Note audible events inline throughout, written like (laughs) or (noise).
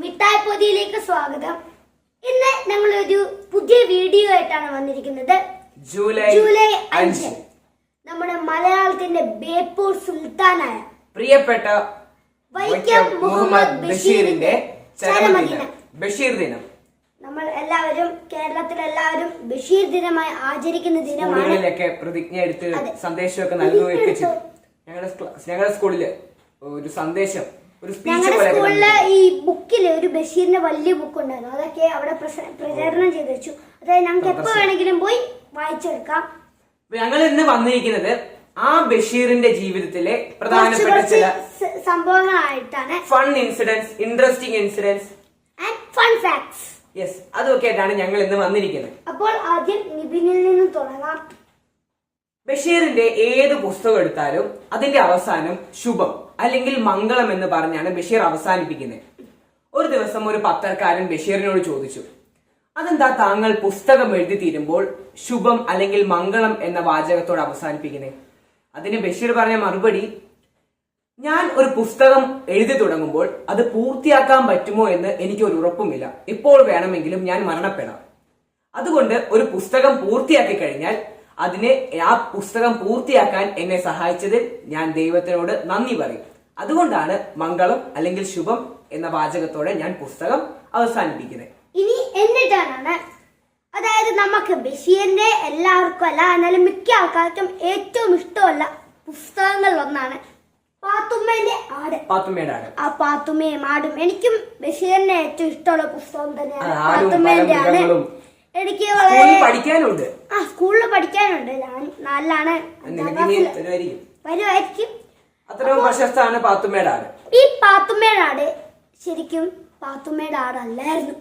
മിഠായി പൊതിയിലേക്ക് സ്വാഗതം. ഇന്ന് നമ്മൾ ഒരു പുതിയ വീഡിയോ ആയിട്ടാണ് വന്നിരിക്കുന്നത്. ജൂലൈ ജൂലൈ അഞ്ച്. നമ്മുടെ മലയാളത്തിന്റെ ബേപ്പൂർ സുൽത്താനായ പ്രിയപ്പെട്ട വൈക്കം മുഹമ്മദ് ബഷീറിന്റെ ചരമദിനം. ബഷീർ ദിനം. നമ്മൾ എല്ലാവരും കേരളത്തിൽ എല്ലാവരും ബഷീർ ദിനമായി ആചരിക്കുന്ന ദിനമാണ്. സ്കൂളുകളിലൊക്കെ പ്രതിജ്ഞ എടുത്ത്. സന്ദേശമൊക്കെ നൽകുകയൊക്കെ ചെയ്തു. ഞങ്ങളുടെ ഞങ്ങളുടെ സ്കൂളിൽ ഒരു സന്ദേശം ഒരു സ്പീച്ച് ഞങ്ങളുടെ പോലെ സ്കൂളിൽ ഈ ബുക്കിൽ ഒരു ബഷീറിന്റെ വലിയ ബുക്ക് ഉണ്ടായിരുന്നു. അതൊക്കെ അവിടെ പ്രസ- പ്രചാരണം ചെയ്തു വെച്ചു. അതായത് ഞങ്ങൾക്ക് എപ്പോ വേണമെങ്കിലും പോയി വായിച്ചെടുക്കാം. ഞങ്ങൾ ഇന്ന് വന്നിരിക്കുന്നത് ആ ബഷീറിന്റെ ജീവിതത്തിലെ കുറച്ച് പ്രധാനപ്പെട്ട കുറച്ച് ചില സ- സംഭവങ്ങളായിട്ടാണ്. Fun incidents interesting incidents and fun facts yes അതൊക്കെ ആയിട്ടാണ് ഞങ്ങൾ ഇന്ന് വന്നിരിക്കുന്നത്. അപ്പോൾ ആദ്യം നിബിനിൽ നിന്ന് തുടങ്ങാം. ബഷീറിന്റെ ഏത് പുസ്തകം എടുത്താലും അതിന്റെ അവസാനം ശുഭം അല്ലെങ്കിൽ മംഗളം എന്ന് പറഞ്ഞാണ് ബഷീർ അവസാനിപ്പിക്കുന്നത്. ഒരു ദിവസം ഒരു പത്രക്കാരൻ ബഷീറിനോട് ചോദിച്ചു അതെന്താ താങ്കൾ പുസ്തകം എഴുതി തീരുമ്പോൾ ശുഭം അല്ലെങ്കിൽ മംഗളം എന്ന വാചകത്തോട് അവസാനിപ്പിക്കുന്നത്? അതിന് ബഷീർ പറഞ്ഞ മറുപടി ഞാൻ ഒരു പുസ്തകം എഴുതി തുടങ്ങുമ്പോൾ അത് പൂർത്തിയാക്കാൻ പറ്റുമോ എന്ന് എനിക്ക് ഒരു ഉറപ്പുമില്ല. ഇപ്പോൾ വേണമെങ്കിലും ഞാൻ മരണപ്പെടാം. അതുകൊണ്ട് ഒരു പുസ്തകം പൂർത്തിയാക്കി കഴിഞ്ഞാൽ അതിനെ ആ പുസ്തകം പൂർത്തിയാക്കാൻ എന്നെ സഹായിച്ചതിൽ ഞാൻ ദൈവത്തിനോട് നന്ദി പറയും. അതുകൊണ്ടാണ് മംഗളം അല്ലെങ്കിൽ ശുഭം എന്ന വാചകത്തോടെ ഞാൻ പുസ്തകം അവസാനിപ്പിക്കുന്നത്. ഇനി എന്നിട്ടാണ് അതായത് നമുക്ക് ബഷീറിന്റെ എല്ലാവർക്കും അല്ല എന്നാലും മിക്ക ആൾക്കാർക്കും ഏറ്റവും ഇഷ്ടമല്ല പുസ്തകങ്ങളിൽ ഒന്നാണ് പാത്തുമ്മേന്റെ ആട്. പാത്തുമ്മയുടെ ആട്. ആ പാത്തുമ്മയും ആടും എനിക്കും ബഷീറിന്റെ ഏറ്റവും ഇഷ്ടമുള്ള പുസ്തകം തന്നെയാണ് പാത്തുമ്മേന്റെ ആട്. എനിക്ക് പഠിക്കാനുണ്ട്. ആ സ്കൂളിൽ പഠിക്കാനുണ്ട്. ഞാൻ നാലിലാണ് വരുമായിരിക്കും. അത്രയും പ്രശസ്തമാണ് പാത്തുമ്മയുടെ ആട് ഈ പാത്തുമ്മയുടെ ആട് ശരിക്കും പാത്തുമ്മയുടെ ആടല്ലായിരുന്നു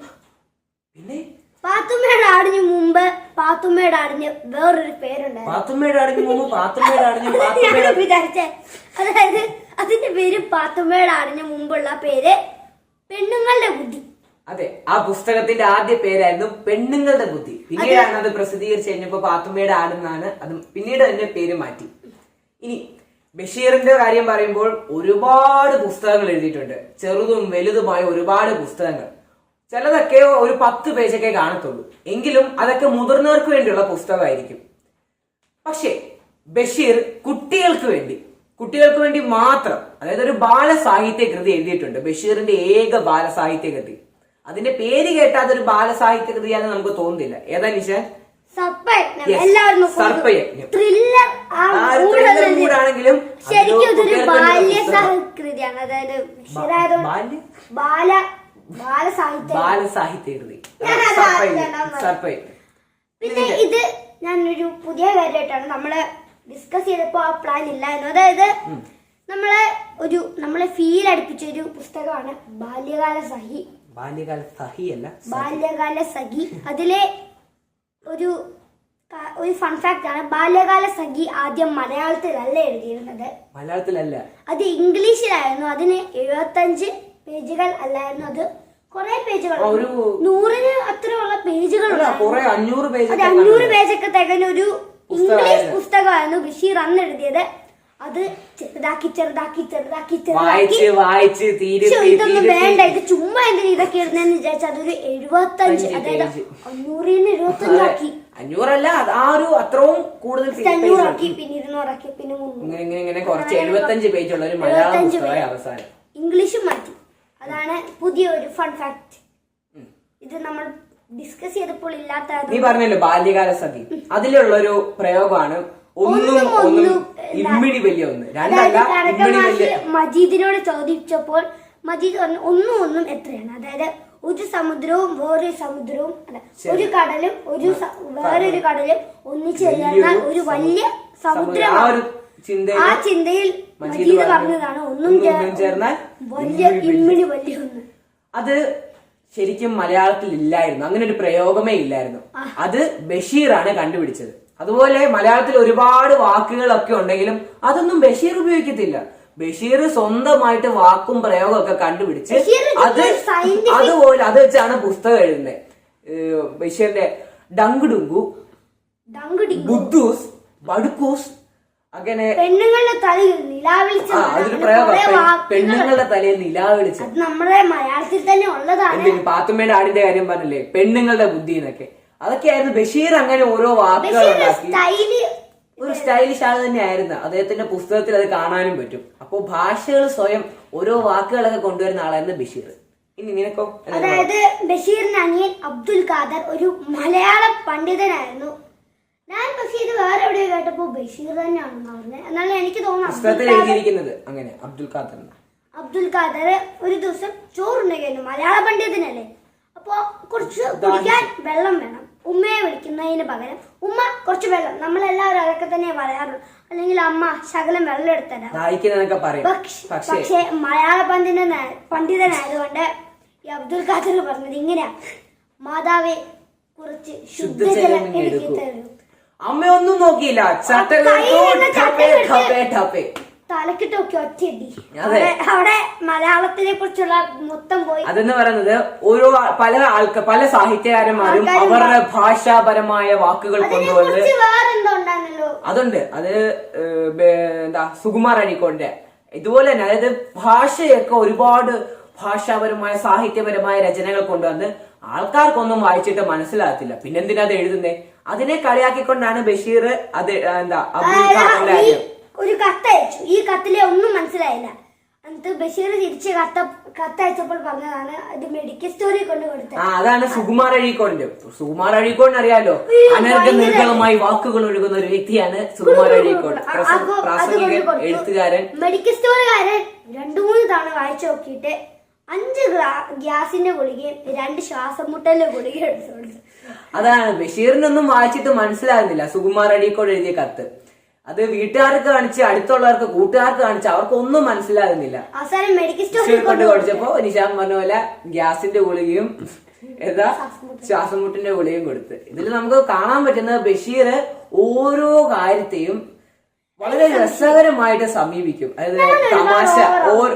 പിന്നെ? പാത്തുമ്മയുടെ ആടിന് മുമ്പ് പാത്തുമ്മയുടെ ആടിന് വേറൊരു പേരുണ്ടായിരുന്നു. പാത്തുമ്മയുടെ ആടിന് മുമ്പ് (laughs) പാത്തുമ്മയുടെ ആടിന് വിചാരിച്ചേ. അതായത് അതിന്റെ പേര് പാത്തുമ്മയുടെ ആടിന് മുമ്പുള്ള പേര് പെണ്ണുങ്ങളുടെ ബുദ്ധി അതെ ആ പുസ്തകത്തിന്റെ ആദ്യ പേരായിരുന്നു പെണ്ണുങ്ങളുടെ ബുദ്ധി. പിന്നീടാണ് അത് പ്രസിദ്ധീകരിച്ച് കഴിഞ്ഞപ്പോ പാത്തുമ്മയുടെ ആടെന്നാണ് അത് പിന്നീട് തന്നെ പേര് മാറ്റി. ഇനി ബഷീറിന്റെ കാര്യം പറയുമ്പോൾ ഒരുപാട് പുസ്തകങ്ങൾ എഴുതിയിട്ടുണ്ട്. ചെറുതും വലുതുമായ ഒരുപാട് പുസ്തകങ്ങൾ. ചിലതൊക്കെ ഒരു പത്ത് പേജൊക്കെ കാണത്തുള്ളൂ. എങ്കിലും അതൊക്കെ മുതിർന്നവർക്ക് വേണ്ടിയുള്ള പുസ്തകമായിരിക്കും. പക്ഷേ ബഷീർ കുട്ടികൾക്ക് വേണ്ടി കുട്ടികൾക്ക് വേണ്ടി മാത്രം അതായത് ഒരു ബാലസാഹിത്യ കൃതി എഴുതിയിട്ടുണ്ട്. ബഷീറിന്റെ ഏക ബാലസാഹിത്യ കൃതി. അതിന്റെ പേര് കേട്ടാൽ അതൊരു ബാലസാഹിത്യ കൃതിയാണെന്ന് നമുക്ക് തോന്നുന്നില്ല. ഏതാ നിശ സർപ്പയജ്ഞാണെങ്കിലും ബാലസാഹിത്യം കൃതി സർപ്പയജ്ഞം. പിന്നെ ഇത് ഞാനൊരു പുതിയ കാര്യമായിട്ടാണ് നമ്മൾ ഡിസ്കസ് ചെയ്തപ്പോ ആ പ്ലാൻ ഇല്ലായിരുന്നു. അതായത് നമ്മളെ ഒരു നമ്മളെ ഫീൽ അടുപ്പിച്ച ഒരു പുസ്തകമാണ് ബാല്യകാല സഹി ബാല്യകാല സഹി അല്ല ബാല്യകാല സഖി. അതിലെ ഒരു ഒരു ഫൺ ഫാക്ട് ആണ്. ബാല്യകാല സഖി ആദ്യം മലയാളത്തിലല്ല എഴുതിയിരുന്നത്? മലയാളത്തിലല്ല. അത് ഇംഗ്ലീഷിലായിരുന്നു. അതിന് എഴുപത്തഞ്ച് പേജുകൾ അല്ലായിരുന്നു. അത് കുറെ പേജുകൾ. നൂറിന് ഒരു നൂറിന് അത്രയുള്ള പേജുകൾ അഞ്ഞൂറ് പേജ് അത് അഞ്ഞൂറ് പേജൊക്കെ തികഞ്ഞ ഒരു ഇംഗ്ലീഷ്. പുസ്തകമായിരുന്നു ബഷീർ അന്ന് എഴുതിയത്. അത് ചെറുതാക്കി ചെറുതാക്കി ചെറുതാക്കി ചെറുതാക്കി. വായിച്ച് വായിച്ച് തീരെ ശ്ശോ, ഇതൊന്നും വേണ്ട ഇത് ചുമ്മാ എന്തിനാ ഇതൊക്കെ ഇടുന്നതെന്ന് വിചാരിച്ച അതൊരു എഴുപത്തഞ്ച് അതായത് നിന്ന് എഴുപത്തി എഴുപത്തഞ്ചാക്കി അഞ്ഞൂറല്ല അത് ആ ഒരു അത്രയും കൂടുതൽ അഞ്ഞൂറാക്കി പിന്നെ ഇരുന്നൂറാക്കി പിന്നെ ഇങ്ങനെ ഇങ്ങനെ ഇങ്ങനെ കുറച്ച് എഴുപത്തഞ്ച് ഉള്ള ഒരു മലയാളം എഴുപത്തഞ്ച് പുസ്തകമായി പേജ്. അവസാനം? ഇംഗ്ലീഷും മാറ്റി. അതാണ് പുതിയ ഒരു ഫൺ ഫാക്ട് ഇത് നമ്മൾ ഡിസ്കസ് ചെയ്തപ്പോൾ ഇല്ലാത്ത നീ പറഞ്ഞല്ലോ ബാല്യകാല സതി അതിലുള്ള ഒരു പ്രയോഗമാണ് ഒന്നും ഒന്നും ഇമ്മിണി വലിയ ഒന്ന്. രണ്ടല്ല ഇമ്മിണി വലിയ മജീദിനോട് ചോദിച്ചപ്പോൾ മജീദ് പറഞ്ഞു ഒന്നും ഒന്നും എത്രയാണ്? അതായത് ഒരു സമുദ്രവും വേറൊരു സമുദ്രവും അല്ല ഒരു കടലും ഒരു വേറൊരു കടലും ഒന്നിച്ചു കഴിഞ്ഞാൽ ഒരു വലിയ സമുദ്രം. ആ സമുദ്രമാണ് ചിന്തയിൽ ആ ചിന്തയിൽ മജീദ് പറഞ്ഞതാണ് ഒന്നും ചേർന്നാൽ വലിയ ഇമ്മിണി വലിയ ഒന്ന്. അത് ശരിക്കും മലയാളത്തിൽ ഇല്ലായിരുന്നു അങ്ങനെ ഒരു പ്രയോഗമേ ഇല്ലായിരുന്നു. അത് ബഷീറാണ് കണ്ടുപിടിച്ചത്. അതുപോലെ മലയാളത്തിൽ ഒരുപാട് വാക്കുകളൊക്കെ ഉണ്ടെങ്കിലും അതൊന്നും ബഷീർ ഉപയോഗിക്കത്തില്ല. ബഷീർ സ്വന്തമായിട്ട് വാക്കും പ്രയോഗമൊക്കെ കണ്ടുപിടിച്ച് അത് അതുപോലെ അത് വെച്ചാണ് പുസ്തകം എഴുതുന്നത് ബഷീറിന്റെ ഡങ്കുഡുങ്കു ഡുങ്കു ബുദ്ധൂസ് ബടുക്കൂസ് അങ്ങനെ പെണ്ണുങ്ങളുടെ തലയിൽ നിലാവിളിച്ച ആ അതൊരു പ്രയോഗം. പെണ്ണുങ്ങളുടെ തലയിൽ നിലാവിളിച്ചു. നമ്മുടെ മലയാളത്തിൽ തന്നെ ഉള്ളതാണ്. പാത്തുമ്മയുടെ ആടിന്റെ കാര്യം പറഞ്ഞില്ലേ? പെണ്ണുങ്ങളുടെ ബുദ്ധി എന്നൊക്കെ. അതൊക്കെയായിരുന്നു ബഷീർ അങ്ങനെ ഓരോ വാക്കുകൾ ഉണ്ടാക്കി. ഒരു സ്റ്റൈലിഷ് ആൾ തന്നെയായിരുന്നു. അദ്ദേഹത്തിന്റെ പുസ്തകത്തിൽ അത് കാണാനും പറ്റും. അപ്പോ ഭാഷകൾ സ്വയം ഓരോ വാക്കുകളൊക്കെ കൊണ്ടുവരുന്ന ആളായിരുന്നു ബഷീർ. ഇനി നിനക്കോ? അതായത് ബഷീറിന്റെ അനിയൻ അബ്ദുൽ ഖാദർ ഒരു മലയാള പണ്ഡിതനായിരുന്നു. ഞാൻ പക്ഷേ ഇത് വേറെ എവിടെയോ കേട്ടപ്പോ ബഷീർ തന്നെയാണെന്ന് പറഞ്ഞത്. എന്നാലും എനിക്ക് തോന്നുന്നു അങ്ങനെ അബ്ദുൽ ഖാദർ. അബ്ദുൽ ഖാദർ ഒരു ദിവസം ചോറുണ്ടെങ്കിലും മലയാള പണ്ഡിതനല്ലേ? അപ്പോ കുറച്ച് കുടിക്കാൻ വെള്ളം വേണം. ഉമ്മയെ വിളിക്കുന്നതിന് പകരം ഉമ്മ കുറച്ച് വെള്ളം. നമ്മളെല്ലാവരും അതൊക്കെ തന്നെ പറയാറുള്ളൂ. അല്ലെങ്കിൽ അമ്മ ശകലം വെള്ളം എടുത്തരാം ദാഹിക്കുന്നതൊക്കെ പറയും. പക്ഷേ മലയാള പണ്ഡിന്റെ പണ്ഡിതനായതുകൊണ്ട് ഈ അബ്ദുൽ ഖാദർ പറഞ്ഞത് ഇങ്ങനെയാ. മാതാവെ കുറച്ച് ശുദ്ധജലം എനിക്ക് എടുക്കൂ. തരൂ. അമ്മയൊന്നും നോക്കിയില്ല. ചട്ടകൾ ടപ്പേ. തലക്കിട്ടൊക്കെ ഒറ്റയടി. അവിടെ മലയാളത്തിനെ കുറിച്ചുള്ള മൊത്തം പോയി. അതെന്ന് പറയുന്നത് ഓരോ പല ആൾക്ക് പല സാഹിത്യകാരന്മാരും അവരുടെ ഭാഷാപരമായ വാക്കുകൾ കൊണ്ടുവന്ന് അതുണ്ട്. അത് എന്താ സുകുമാർ അണിക്കോണ്ടെ ഇതുപോലെ തന്നെ അതായത് ഭാഷയൊക്കെ ഒരുപാട് ഭാഷാപരമായ സാഹിത്യപരമായ രചനകൾ കൊണ്ടുവന്ന് ആൾക്കാർക്കൊന്നും വായിച്ചിട്ട് മനസ്സിലാകത്തില്ല. പിന്നെന്തിനാ അത് എഴുതുന്നേ? അതിനെ കളിയാക്കിക്കൊണ്ടാണ് ബഷീർ അത് എന്താ അബ്ദുൽ ഒരു കത്തയച്ചു ഈ കത്തിലെ ഒന്നും മനസ്സിലായില്ല. എന്നിട്ട് ബഷീർ തിരിച്ച് കത്ത കത്തയച്ചപ്പോൾ പറഞ്ഞതാണ് അത് മെഡിക്കൽ സ്റ്റോറിൽ കൊണ്ട് കൊടുത്തത്. ആ അതാണ് സുകുമാർ അഴീക്കോടിന്റെ. സുകുമാർ അഴീക്കോടിന് അറിയാലോ? അനർഘ നിർഗളമായി വാക്കുകൾ ഒഴുകുന്ന ഒരു വ്യക്തിയാണ് സുകുമാർ അഴീക്കോട്. പ്രാസംഗികൻ എഴുത്തുകാരൻ. മെഡിക്കൽ സ്റ്റോറുകാരൻ രണ്ടു മൂന്ന് തവണ വായിച്ചു നോക്കിയിട്ട് അഞ്ച് ഗ്യാസിന്റെ ഗുളികയും രണ്ട് ശ്വാസം മുട്ടലിന്റെ ഗുളികയും അതാണ് ബഷീറിനൊന്നും വായിച്ചിട്ട് മനസ്സിലാകുന്നില്ല സുകുമാർ അഴീക്കോട് എഴുതിയ കത്ത്. അത് വീട്ടുകാർക്ക് കാണിച്ച് അടുത്തുള്ളവർക്ക് കൂട്ടുകാർക്ക് കാണിച്ച് അവർക്കൊന്നും മനസ്സിലാകുന്നില്ല. അവസാനം മെഡിക്കൽ സ്റ്റോറിൽ കൊണ്ട് കൊടുത്തപ്പോ നിശാൻ പറഞ്ഞ പോലെ ഗ്യാസിന്റെ ഗുളികയും എന്താ ശ്വാസം മുട്ടിന്റെ ഗുളികയും കൊടുത്ത്. ഇതിൽ നമുക്ക് കാണാൻ പറ്റുന്നത് ബഷീർ ഓരോ കാര്യത്തെയും വളരെ രസകരമായിട്ട് സമീപിക്കും. അതായത് തമാശ ഓരോ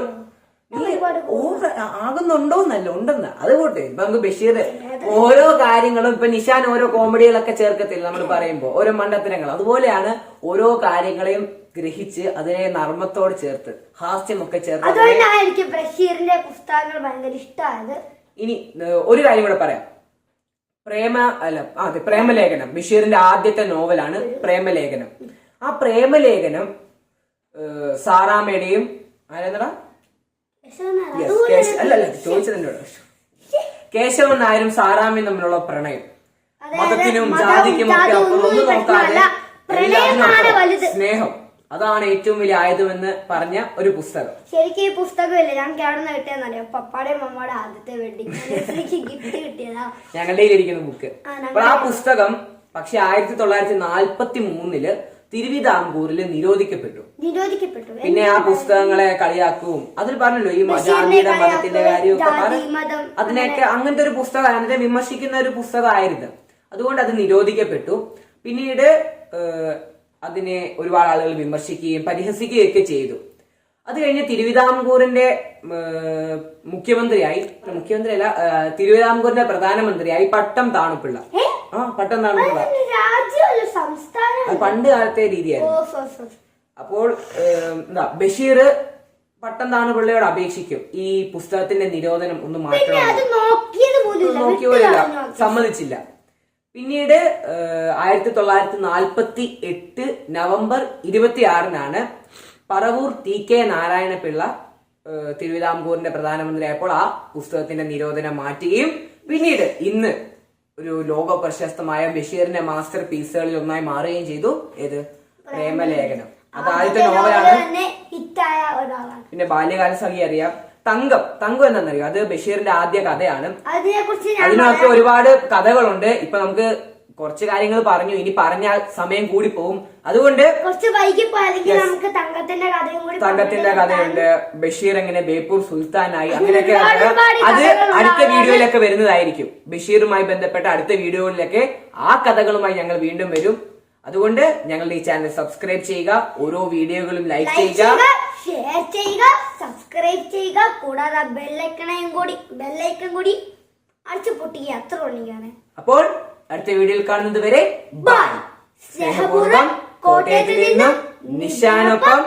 നീ ഓവർ ആകുന്നുണ്ടോന്നല്ല ഉണ്ടെന്ന്. അത് കൂട്ടെ ഇപ്പൊ നമുക്ക് ബഷീർ ഓരോ കാര്യങ്ങളും ഇപ്പൊ നിഷാൻ ഓരോ കോമഡികളൊക്കെ ചേർക്കത്തില്ല നമ്മൾ പറയുമ്പോ. ഓരോ മണ്ടത്തരങ്ങൾ അതുപോലെയാണ് ഓരോ കാര്യങ്ങളെയും ഗ്രഹിച്ച് അതിനെ നർമ്മത്തോട് ചേർത്ത് ഹാസ്യമൊക്കെ ചേർത്ത്. ബഷീറിന്റെ പുസ്തകങ്ങൾ ഭയങ്കര ഇഷ്ടമായത്. ഇനി ഒരു കാര്യം കൂടെ പറയാം. പ്രേമ അല്ല അതെ പ്രേമലേഖനം. ബഷീറിന്റെ ആദ്യത്തെ നോവലാണ് പ്രേമലേഖനം. ആ പ്രേമലേഖനം സാറാമ്മയുടെയും ആരെന്നടാ രസമെന്നാണ്. Yes, അതുപോലെ കേശ- അല്ല അല്ല ചോദിച്ചത് എന്നോട്. കേശവൻ നായരും സാറാമ്മയും തമ്മിലുള്ള പ്രണയം. മതത്തിനും ജാതിക്കും ഒക്കെ ജാതിയും അപ്പുറം ഒന്നും ഒന്നും നോക്കാതെ. സ്നേഹം. അതാണ് ഏറ്റവും വലിയ ആയുധമെന്ന് പറഞ്ഞ ഒരു പുസ്തകം. ശരിക്കും ഈ പുസ്തകമില്ല. ഞങ്ങൾക്ക് എവിടെ നിന്ന് കിട്ടിയെന്നറിയാം പപ്പാടെയും മമ്മയുടെ ആദ്യത്തെ വെഡിങ് ഗിഫ്റ്റ് കിട്ടിയതാ. ഞങ്ങളുടെ ബുക്ക് അപ്പോൾ ആ പുസ്തകം പക്ഷെ ആയിരത്തി തൊള്ളായിരത്തി നാൽപ്പത്തി മൂന്നിൽ തിരുവിതാംകൂറിൽ നിരോധിക്കപ്പെട്ടു. നിരോധിക്കപ്പെട്ടു. പിന്നെ ആ പുസ്തകങ്ങളെ കളിയാക്കും. അതിൽ പറഞ്ഞല്ലോ ഈ ജാതിയുടെ മതത്തിന്റെ കാര്യമൊക്കെ ജാതി, അതിനെയൊക്കെ അങ്ങനത്തെ ഒരു പുസ്തകം അതിനെ വിമർശിക്കുന്ന ഒരു പുസ്തകമായിരുന്നു. അതുകൊണ്ട് അത് നിരോധിക്കപ്പെട്ടു. പിന്നീട് അതിനെ ഒരുപാട് ആളുകൾ വിമർശിക്കുകയും പരിഹസിക്കുകയൊക്കെ ചെയ്തു. അത് കഴിഞ്ഞ് തിരുവിതാംകൂറിന്റെ മുഖ്യമന്ത്രിയായി. മുഖ്യമന്ത്രിയല്ല അല്ല തിരുവിതാംകൂറിന്റെ പ്രധാനമന്ത്രിയായി പട്ടം താണുപിള്ള. ആ പട്ടം താണുപിള്ള. അത് പണ്ട് കാലത്തെ രീതിയായിരുന്നു. അപ്പോൾ എന്താ ബഷീർ പട്ടം താണുപിള്ളയോട് അപേക്ഷിക്കും. ഈ പുസ്തകത്തിന്റെ നിരോധനം ഒന്ന് മാറ്റണം പോലില്ല സമ്മതിച്ചില്ല. പിന്നീട് ആയിരത്തി തൊള്ളായിരത്തി നാൽപ്പത്തി എട്ട് നവംബർ ഇരുപത്തി ആറിനാണ് പറവൂർ ടി കെ നാരായണപിള്ള പിള്ള തിരുവിതാംകൂറിന്റെ പ്രധാനമന്ത്രിയായപ്പോൾ ആ പുസ്തകത്തിന്റെ നിരോധനം മാറ്റുകയും പിന്നീട് ഇന്ന് ഒരു ലോക പ്രശസ്തമായ ബഷീറിന്റെ മാസ്റ്റർ പീസുകളിൽ ഒന്നായി മാറുകയും ചെയ്തു. ഏത്? പ്രേമലേഖനം. അത് ആദ്യത്തെ നോവലാണ് പിന്നെ ബാല്യകാല സഖി അറിയാം. തങ്കം. തങ്കം എന്താണെന്നറിയോ അത് ബഷീറിന്റെ ആദ്യ കഥയാണ്. അതിനകത്ത് ഒരുപാട് കഥകളുണ്ട്. ഇപ്പൊ നമുക്ക് കുറച്ച് കാര്യങ്ങൾ പറഞ്ഞു. ഇനി പറഞ്ഞാൽ സമയം കൂടി പോകും അതുകൊണ്ട് കുറച്ച് വൈകി പോയാലെങ്കിൽ നമുക്ക് തങ്കത്തിന്റെ കഥയും കൂടി തങ്കത്തിന്റെ കഥയുണ്ട്. ബഷീർ എങ്ങനെ ബേപ്പൂർ സുൽത്താനായി? അങ്ങനെയൊക്കെ അത്. അടുത്ത വീഡിയോയിലൊക്കെ വരുന്നതായിരിക്കും. ബഷീറുമായി ബന്ധപ്പെട്ട അടുത്ത വീഡിയോകളിലൊക്കെ ആ കഥകളുമായി ഞങ്ങൾ വീണ്ടും വരും. അതുകൊണ്ട് ഞങ്ങളുടെ ഈ ചാനൽ സബ്സ്ക്രൈബ് ചെയ്യുക. ഓരോ വീഡിയോകളും ലൈക്ക് ചെയ്യുക. ഷെയർ ചെയ്യുക സബ്സ്ക്രൈബ് ചെയ്യുക. കൂടാതെ ബെല്ലൈക്കണയും കൂടി ബെല്ലൈക്കൺ കൂടി അടിച്ചു പൊട്ടിക്കുക. അത്ര ഉള്ളിയാണ് അപ്പോൾ അടുത്ത വീഡിയോയിൽ കാണുന്നത് വരെ ബൈ. സ്നേഹപൂർവം കോട്ടയത്തിൽ നിന്നും നിശാനൊപ്പം